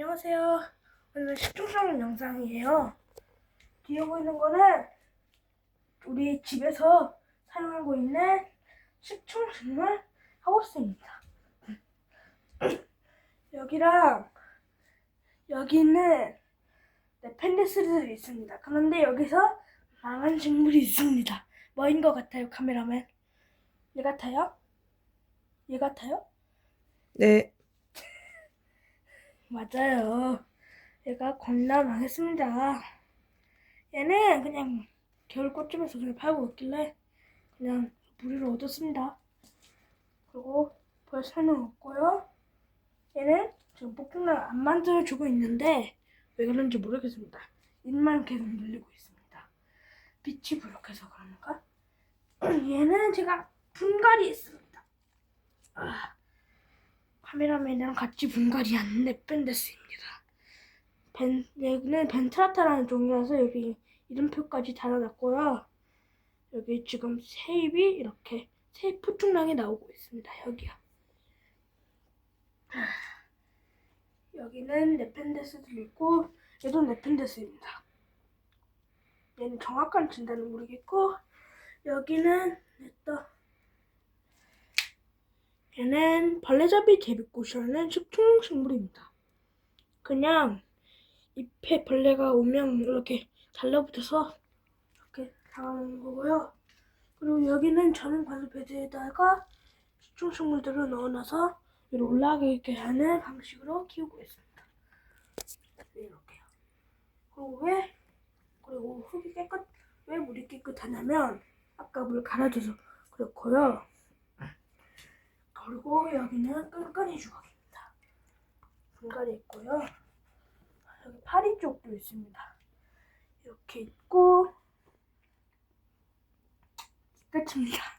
안녕하세요. 오늘 식충성 영상이에요. 뒤에 보이는 거는 우리 집에서 사용하고 있는 식충식물 하우스입니다. 여기랑 여기는 네, 펜데스들이 있습니다. 그런데 여기서 망한 식물이 있습니다. 뭐인 것 같아요, 카메라맨? 얘 같아요? 얘 같아요? 네, 맞아요. 얘가 겁나 망했습니다. 얘는 그냥 겨울 꽃집에서 그냥 팔고 있길래 그냥 무리를 얻었습니다. 그리고 벌써는 없고요. 얘는 지금 폭풍을 안 만들어주고 있는데 왜 그런지 모르겠습니다. 입만 계속 늘리고 있습니다. 빛이 부족해서 그런가? 얘는 제가 분갈이 했습니다. 아. 카메라맨이랑 같이 분갈이한 넷밴데스입니다. 벤, 여기는 벤트라타라는 종이라서 여기 이름표까지 달아놨고요. 여기 지금 세입이 이렇게 세 포충랑이 나오고 있습니다. 여기요. 하, 여기는 넷밴데스들 있고 얘도 넷밴데스입니다. 얘는 정확한 진단은 모르겠고 여기는 또 얘는 벌레잡이 제비꽃이라는 식충식물입니다. 그냥 잎에 벌레가 오면 이렇게 달라붙어서 이렇게 당하는 거고요. 그리고 여기는 저는 바로 베드에다가 식충식물들을 넣어놔서 위로 올라가게 하는 방식으로 키우고 있습니다. 네, 이렇게요. 그리고 왜 그리고 흙이 깨끗 왜 물이 깨끗하냐면 아까 물 갈아줘서 그렇고요. 그리고 여기는 끈끈이 주걱입니다. 분갈이 있고요. 여기 파리 쪽도 있습니다. 이렇게 있고 끝입니다.